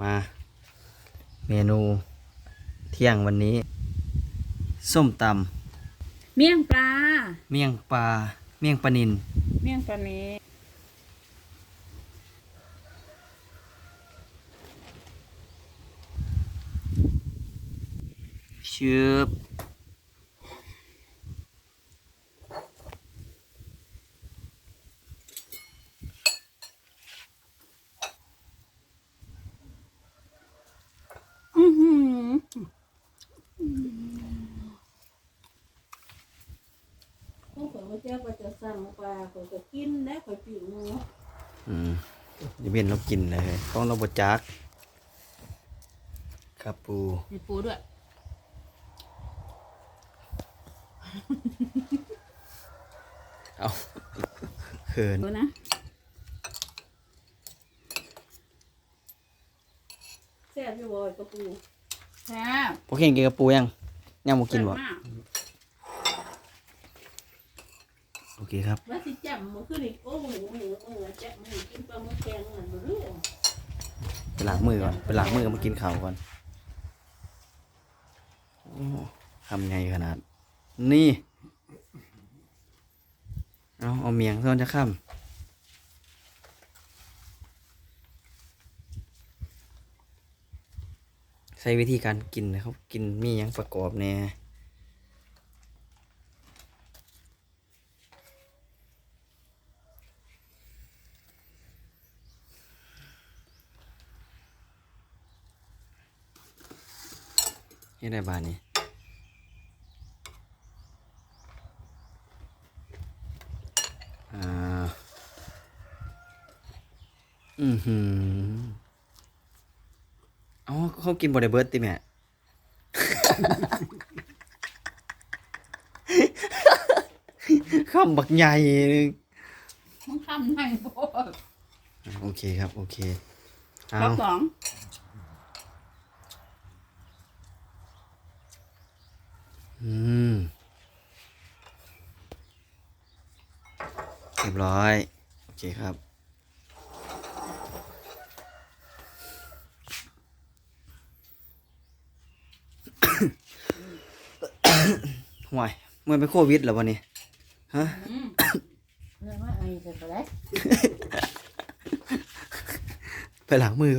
มาเมนูเที่ยงวันนี้ ส้มตเมี่ยงปลาำเมี่ยงปลาเมี่ยงปลานินเมี่ยงปลานี้ชืบ อือหือ พวกผมเจ้าก็จะสั่งปลาเขาจะกินได้เขาปิ้งหมูอืมจะเป็นเรากินเลยต้องเราบดจักครับปู มีปูด้วย เอาเขิน ดูนะแซ่บอยู่บ่อยกระปูแซ่บพวกเข่งกินกับปูยังยังบ่กินบ่ แซ่บาก โอเคครับว่าสิจับมันขึ้นอีกโอ้โหหมูเออจับมันกินปลาหมึกแกงมันบ่รู้ไปล้างมือก่อนไปล้างมือมากินข้าวก่อนโอ้ทำไงขนาด นี่ เอาเอาเมียงซ้อนจะข้ามใช้วิธีการกินนะครับ กินมีหยังประกอบแน่เฮ็ดได้บานนี้อ่าอือหือเอาเขากินบอดเบิร์ดติแม่ข้ามบักใหญ่หนึงมันทำให้โพดโอเคครับ โอเคเอาข้าวสอง เรียบร้อย โอเคครับ ห่วยเมื่อเป็นโควิดแล้ววันนี้ฮะอืมเรียกว่าไอ้จะไปได้ไปล้างมือก่อน